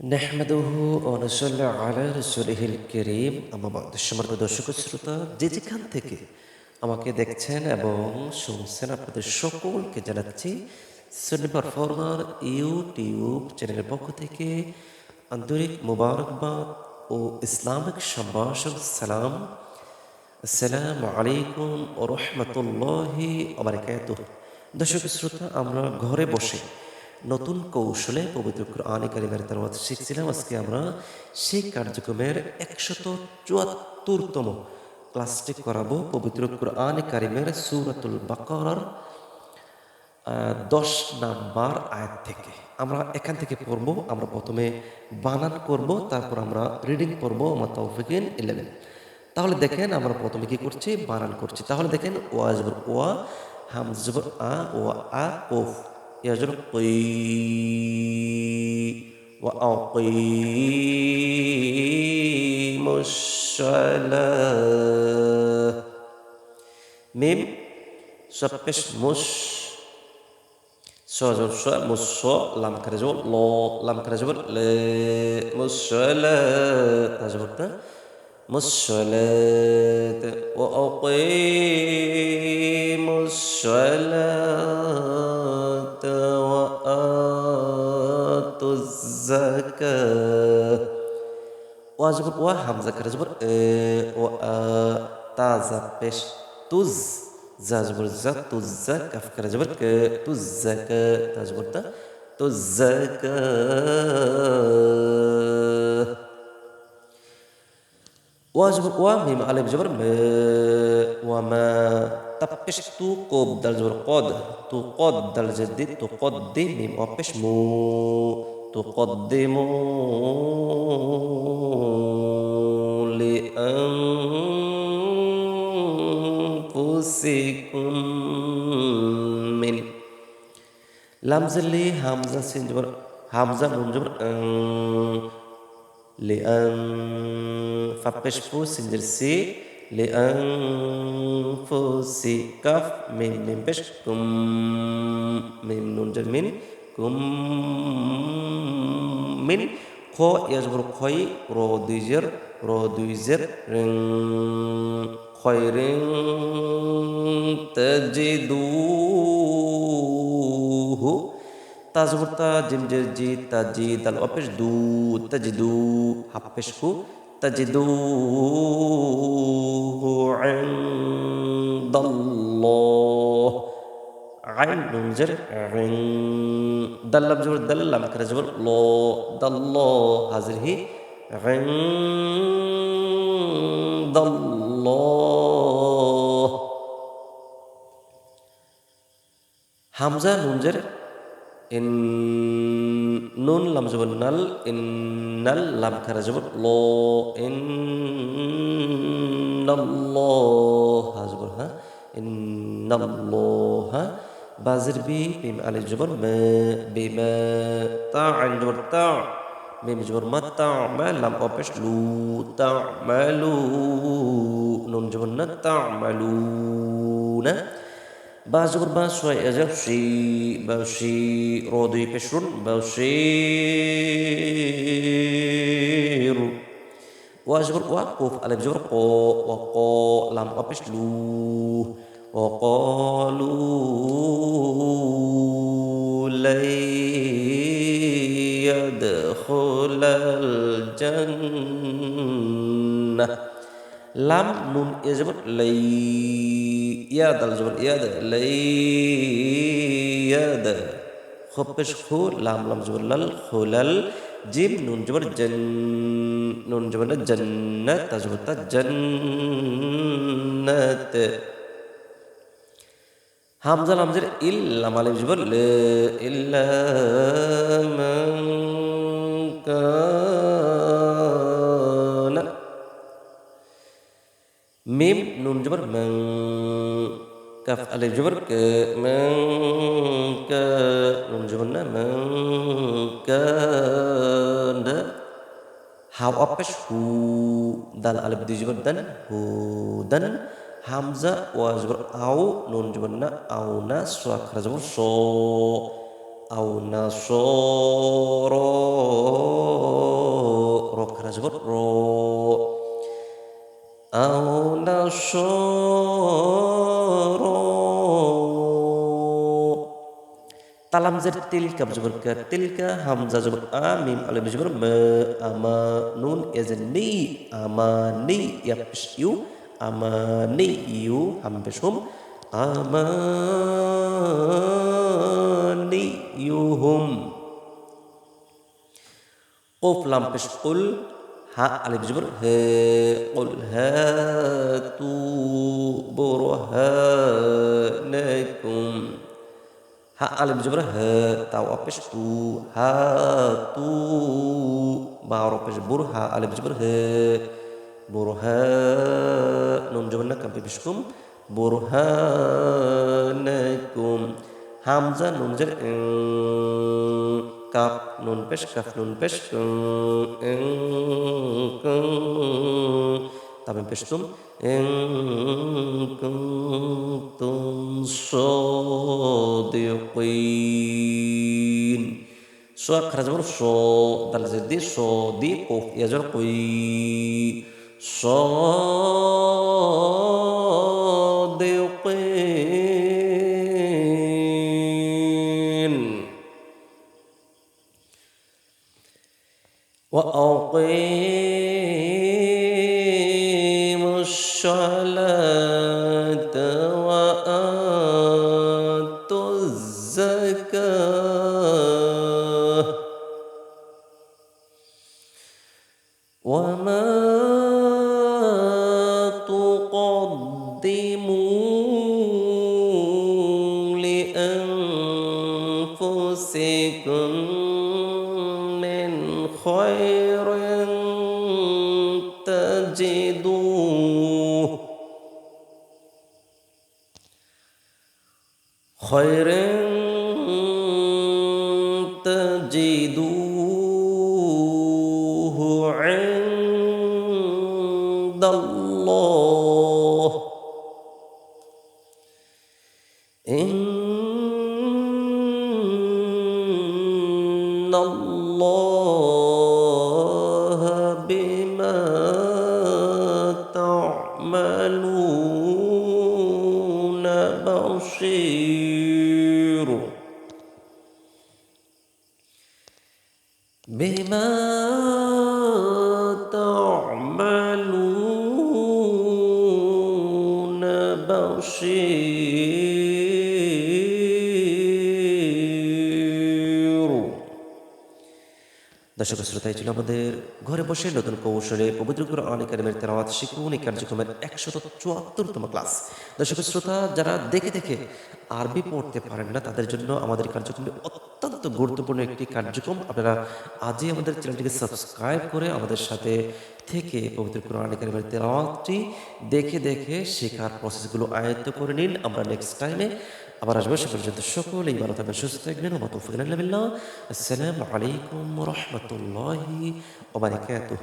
নেহমেদহু অনসল্লা আলা রসুলহিল করিম আমার সম্মানিত দর্শক শ্রোতা, যে যেখান থেকে আমাকে দেখছেন এবং শুনছেন, আপনাদের সকলকে জানাচ্ছি ইউটিউব চ্যানেলের পক্ষ থেকে আন্তরিক মুবারকবাদ ও ইসলামিক সম্ভাষণ সালাম। আসসালামু আলাইকুম ও রহমতুল্লাহি আবরকাতুহ দর্শক শ্রোতা, আমরা ঘরে বসে নতুন কৌশলে পবিত্র কোরআনে কারিমের তেলাওয়াত শিখছিলাম। আজকে আমরা সেই কার্যক্রমের একশত চুয়াত্তরতম ক্লাসটি করাবো পবিত্র কোরআনে কারিমের সুরাতুল বাকরার দশ নাম্বার আয়াত থেকে। আমরা এখান থেকে পড়ব, আমরা প্রথমে বানান করব, তারপর আমরা রিডিং করব আমার ইলেভেন। তাহলে দেখেন আমরা প্রথমে কি করছি? বানান করছি। তাহলে দেখেন, ওয়া ওয়া, হাম জবর আ, ওয়া আ কোফ يجري وأقيم الصلاة. ميم سبش مش سوزر سو مش سو لام كرزو لو لام كرزو ل مش لا كرزورنا الصلاة وأقيموا الصلاة. الزكاة واجب وجبر وهمزة كتجبر اي و ا تا زبيش توز. زاجبر زا تزا كف جبر ك تزا ك تجبر تا تزا ك واجبر وميم على بجبر ما آه، وما تبش توقب دل جبر قد تقد دل جدي جديد تقدم ميم وبش مو. تقدموا لأنفسكم من لمز لي همزة سنجبر همزة منجبر لأن فبش فو سنجر سي لأنفسي كاف من من بشكم من نون من কুম মিন খ ইয়াজবর খয় র দুই জের র দুই জের রিং খয় রিং তাজিদুহু তাজবর তা জিম জের জি তাজি দাল অপেশ দু তাজিদু হাফেশ কু তাজিদু ইনদাল্লাহ عين ننجر عين دلم جبر دلم كده جبر لو دالله هذه هي عند الله হামজা নুনজের ইন নুন লাম জবর নাল ইন্নাল লাম খারা জবর ল ইন্নাল্লাহ হা জবর হা ইন্নাল্লাহ বাজির بازر بي ميم ألف جبر ما بما طاع الجبر طاع ميم جبر ما تعمل لام أوبش لو تعملون نون جبر نا تعملون جبر با شوي أجل شي بشي رودي بشرون شي واجبر واقف ألف جبر قو وقو لم أبش لو. কোফ আলিফ জবর ক ওয়া ক লাম অপেশ লু وقالوا لن يدخل الجنة লাম নুন এ জবর লাই ইয়াদ আল জবর ইয়াদ লাই ইয়াদ খপেশ খু লাম লাম জবর লাল খুলাল জিম নুন জবর জন নুন জবর না জান্নাত তা জবর তা জান্নাত হামজা লামজের ইল্লাম আলিফ জবর লে ইল্লা মিম, নুন জবর, মান কাফ, আলিফ জবর, কে, মান কা, নুন জবর না, মান কানা হাও, অপেশ, হু দাল আলিফ, দুই জবর, দান, হু, দান। hamza wa zubur au nun jumanna au nasra karzabur so au naso ro karzabur ro. Au nasoro talam zir tilka zubur ke tilka hamza zubur amim alim zubur me ama nun ezeni amani yapsiu أماني همبشهم أمانيهم قف لامبش قل. ها على جبر ها قل. هاتوا برهانكم ها على جبر ها تاو أبش تو. هاتوا بارو بجبر ها على بجبر. ها হা আলিফ জবর হে বুর হা নুন জবর না কাম্পি বিশকুম বুর হা নাকুম হামজা নুন জের cup নুন পেশ calf নুন পেশ তবে পেশ তুম কুন্তুম صادقين سو خرج بر سو دل زدي سو دي قوف يجر قوي صادقين. وأقيموا الصلاة وآتوا الزكاة. لأنفسكم من خير تجدوه خير تجدوه إن الله بما تعملون بصير. بما تعملون بصير. দর্শক শ্রোতাই ছিল আমাদের ঘরে বসে নতুন কৌশলে পবিত্র কোরআন কারিমের শিখুন। এই কার্যক্রমের একশত চুয়াত্তরতম ক্লাস। দর্শক শ্রোতা, যারা দেখে দেখে আরবি পড়তে পারেন না, তাদের জন্য আমাদের কার্যক্রমে অত্যন্ত গুরুত্বপূর্ণ একটি কার্যক্রম। আপনারা আজই আমাদের চ্যানেলটিকে সাবস্ক্রাইব করে আমাদের সাথে থেকে পবিত্র কোরআন কারিমের তেলাওয়াতটি দেখে দেখে শেখার প্রসেসগুলো আয়ত্ত করে নিন। আমরা নেক্সট টাইমে عبارة باش برجد الشكر لي برا تبع شو استقبل وما توفيقنا إلا السلام عليكم ورحمة الله وبركاته.